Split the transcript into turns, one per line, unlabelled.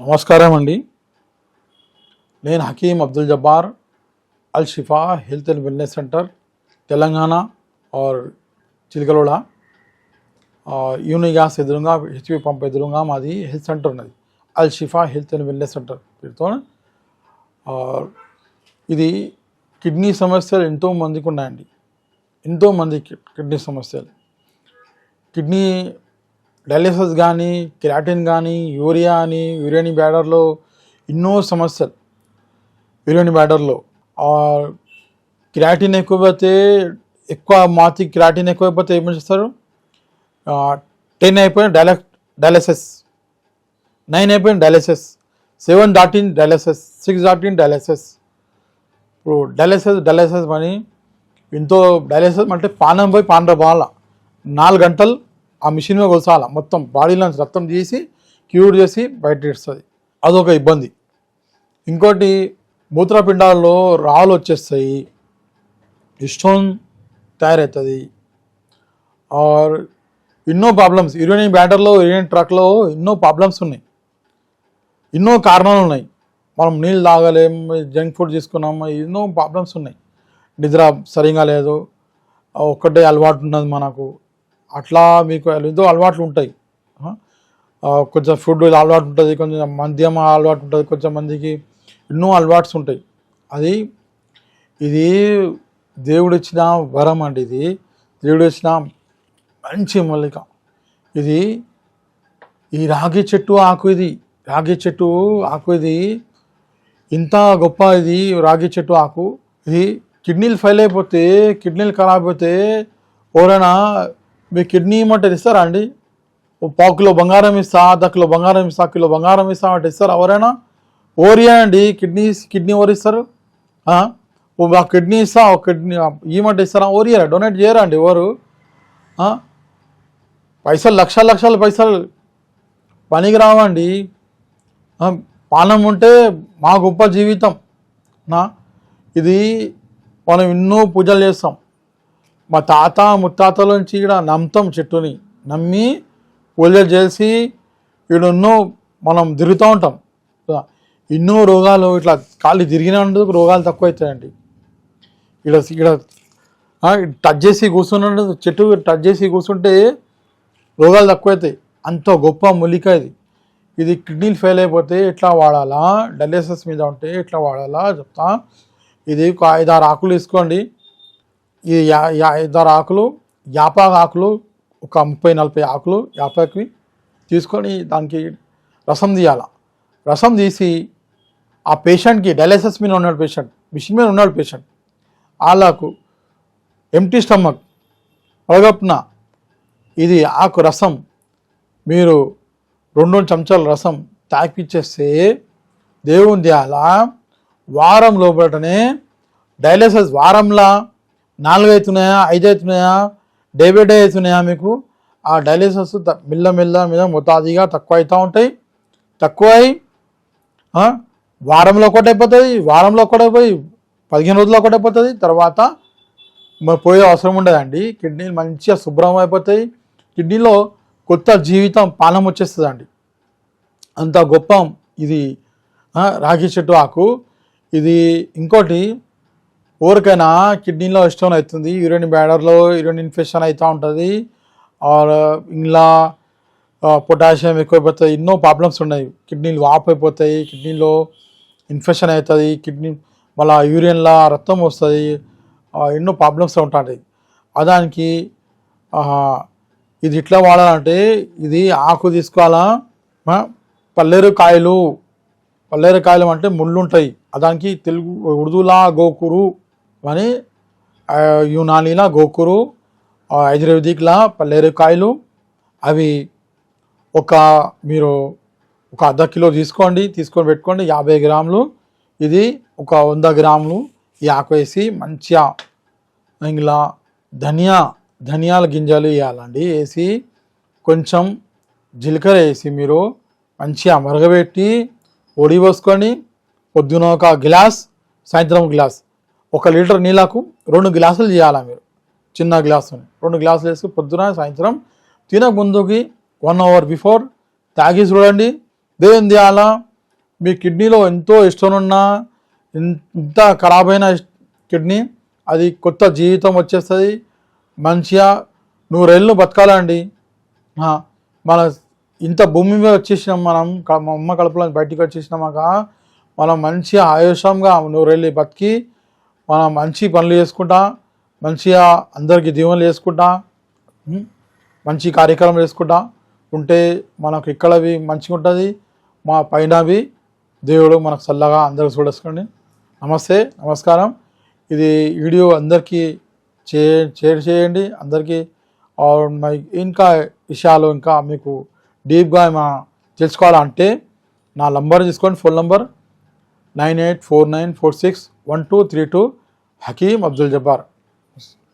నమస్కారం అండి. నేను Hakeem Abdul Jabbar Al Shifa health and wellness centre Telangana R Chilakaloda. Unigas ఎదురుగా HP pump ఎదురుగా మాది హెల్త్ సెంటర్ ఉన్నది. Al Shifa health and wellness centre పేరుతో. ఇది కిడ్నీ సమస్యలు ఎంతో మందికి ఉన్నాయండి. ఎంతోమందికి కిడ్నీ సమస్యలు. కిడ్నీ డయాలిసిస్ కానీ కెరాటిన్ కానీ యూరియా అని యూరియాని బ్యాడర్లో ఎన్నో సమస్యలు. యూరియాని బ్యాడర్లో. కిరాటిన్ ఎక్కువైతే ఎక్కువ మాతి కిరాటిన్ ఎక్కువైపోతే ఏం చేస్తారు? టెన్ అయిపోయిన డయాల డయాలసిస్. నైన్ అయిపోయిన డయాలసిస్. సెవెన్ దాటిన్ డయాలసిస్. సిక్స్ దాటిన్ డయాలసిస్. ఇప్పుడు డయాలసిస్ డయాలసిస్ అని ఎంతో డయాలసిస్ అంటే పానం పోయి పాండ్ర బాల నాలుగు గంటలు ఆ మిషన్ మీద కొలసాల మొత్తం బాడీలో రక్తం తీసి క్యూర్ చేసి బయట ఇస్తుంది అదొక ఇబ్బంది. ఇంకోటి మూత్రపిండాల్లో రాళ్ళు వచ్చేస్తాయి. స్టోన్ తయారవుతుంది. ఆర్ ఎన్నో ప్రాబ్లమ్స్ యూరిన్ బ్యాటర్లో యూరిన్ ట్రక్లో ఎన్నో ప్రాబ్లమ్స్ ఉన్నాయి. ఎన్నో కారణాలు ఉన్నాయి. మనం నీళ్ళు తాగలేం జంక్ ఫుడ్ తీసుకున్నాం ఎన్నో ప్రాబ్లమ్స్ ఉన్నాయి. నిద్ర సరిగా లేదు. ఒక్కటే అలవాటు ఉన్నది మనకు. అట్లా మీకు ఎంతో అలవాట్లు ఉంటాయి. కొంచెం ఫుడ్ అలవాటు ఉంటుంది కొంచెం మద్యం అలవాటు ఉంటుంది కొంచెం మందికి ఎన్నో అలవాట్స్ ఉంటాయి. అది ఇది దేవుడిచ్చిన వరం అండి ఇది. దేవుడిచ్చిన మంచి మల్లిక. ఇది ఈ రాగి చెట్టు ఆకు ఇది. రాగి చెట్టు ఆకు ఇది. ఇంత గొప్ప ఇది రాగి చెట్టు ఆకు. ఇది కిడ్నీలు ఫెయిల్ అయిపోతే కిడ్నీలు ఖరాబ్ అయితే ఎవరైనా మీ కిడ్నీ ఇమ్మంటే ఇస్తారా అండి? ఓ పావు కిలో బంగారం ఇస్తా అర్ధ కిలో బంగారం ఇస్తా కిలో బంగారం ఇస్తా అంటే ఇస్తారా ఎవరైనా? ఓరియా అండి కిడ్నీ కిడ్నీ ఎవరు ఇస్తారు? ఆ? ఓ కిడ్నీ ఇస్తా ఒక కిడ్నీ ఇవ్వమంటే ఇస్తారా? ఓరియరా డొనేట్ చేయరా అండి ఎవరు? పైసలు లక్షల లక్షల పైసలు పనికి రావండి. పానం ఉంటే మా గొప్ప జీవితం. నా? ఇది మనం ఎన్నో పూజలు చేస్తాం. మా తాత ముత్తాతల నుంచి ఇక్కడ నమ్ముతాం చెట్టుని. నమ్మి పూజలు చేసి ఈడన్నో మనం తిరుగుతూ ఉంటాం. ఎన్నో రోగాలు ఇట్లా కాళ్ళు తిరిగినందుకు రోగాలు తక్కువ అవుతాయండి ఇక్కడ ఇక్కడ టచ్ చేసి కూర్చున్న చెట్టు టచ్ చేసి కూర్చుంటే రోగాలు తక్కువవుతాయి అంత గొప్ప మూలిక ఇది. ఇది కిడ్నీలు ఫెయిల్ అయిపోతే ఎట్లా వాడాలా? డయాలసిస్ మీద ఉంటే ఎట్లా వాడాలా? చెప్తా. ఇది ఒక ఐదారు ఆకులు తీసుకోండి ఈ యా యా ఆకులు యాపాకు ఆకులు ఒక ముప్పై నలభై ఆకులు యాపాకి తీసుకొని దానికి రసం తీయాల. రసం తీసి ఆ పేషెంట్కి డయాలిసిస్ మీద ఉన్నాడు పేషెంట్ మిషన్ మీద ఉన్నాడు పేషెంట్ వాళ్ళకు ఎంటీ స్టమక్ అడగప్పున ఇది ఆకు రసం మీరు రెండు రెండు చెంచాల రసం తాకిచ్చేస్తే దేవుని ధ్యాల వారం లోపలనే డయాలిసిస్ వారంలా నాలుగు అవుతున్నాయా ఐదు అవుతున్నాయా డే బై డే అవుతున్నాయా మీకు? ఆ డయాలిసిస్ త- మెల్ల మెల్ల మీద మొత్తాదిగా తక్కువ అవుతూ ఉంటాయి. తక్కువ అయి వారంలో ఒకటి అయిపోతుంది వారంలో ఒకటి అయిపోయి పదిహేను రోజుల్లో ఒకటి అయిపోతుంది. తర్వాత మరి పోయే అవసరం ఉండదండి. కిడ్నీలు మంచిగా శుభ్రం అయిపోతాయి. కిడ్నీలో కొత్త జీవితం పానం వచ్చేస్తుందండి. అంత గొప్ప ఇది రాగి చెట్టు ఆకు. ఇది ఇంకోటి ఎవరికైనా కిడ్నీలో స్టోన్ అవుతుంది. యూరిన్ బ్యాడర్లో యూరిన్ ఇన్ఫెక్షన్ అవుతూ ఉంటుంది. ఆర్ ఇలా పొటాషియం ఎక్కువైపోతుంది ఎన్నో ప్రాబ్లమ్స్ ఉన్నాయి. కిడ్నీలు వాప్ అయిపోతాయి కిడ్నీలో ఇన్ఫెక్షన్ అవుతుంది. కిడ్నీ మళ్ళీ యూరియన్లా రక్తం వస్తుంది. ఎన్నో ప్రాబ్లమ్స్ ఉంటాయి. అదానికి ఇది ఇట్లా వాడాలంటే ఇది ఆకు తీసుకోవాలా? పల్లేరు కాయలు. పల్లేరు కాయలు అంటే ముళ్ళు ఉంటాయి. దానికి తెలుగు ఉర్దూలా గోకురు యునానీలా గోకురు ఆ, ఆయుర్వేదిక్లా కాయలు అవి ఒక మీరు ఒక అర్ధ కిలో తీసుకోండి తీసుకొని పెట్టుకోండి యాభై గ్రాములు ఇది ఒక వంద గ్రాములు ఈ ఆకు వేసి మంచిగా ఇందులో ధనియా ధనియాల గింజలు వేయాలండి. వేసి కొంచెం జీలకర్ర వేసి మీరు మంచిగా మరగబెట్టి పొడి పోసుకొని పొద్దున ఒక గ్లాస్ సాయంత్రం గ్లాస్ ఒక లీటర్ నీళ్ళకు రెండు గ్లాసులు చేయాలా మీరు? చిన్న గ్లాసు రెండు గ్లాసులు వేసి పొద్దున సాయంత్రం తినక ముందుకి వన్ అవర్ బిఫోర్ తాగి చూడండి. దేవుని చేయాలా మీ కిడ్నీలో ఎంతో ఇష్టం ఇంత ఖరాబ్ అయిన కిడ్నీ అది కొత్త జీవితం వచ్చేస్తుంది. మంచిగా నూరేళ్ళు బతకాలండి. మన ఇంత భూమి మీద వచ్చేసినాం మనం మా అమ్మ కడుపులో బయటికి వచ్చేసినామాక మనం మంచిగా ఆయుషంగా నూరేళ్ళు బతికి మనం మంచి పనులు చేసుకుంటా మంచిగా అందరికీ దీవెనలు చేసుకుంటా మంచి కార్యక్రమం చేసుకుంటా ఉంటే మనకు ఇక్కడవి మంచిగా ఉంటుంది మా పైనవి దేవుడు మనకు చల్లగా అందరికి చూడేసుకోండి నమస్తే నమస్కారం. ఇది వీడియో అందరికీ చే షేర్ చేయండి. అందరికీ మై- ఇంకా విషయాలు ఇంకా మీకు డీప్గా ఏమైనా తెలుసుకోవాలంటే నా నంబర్ తీసుకోండి phone number. Nine eight four nine four six one two three two Hakeem Abdul Jabbar.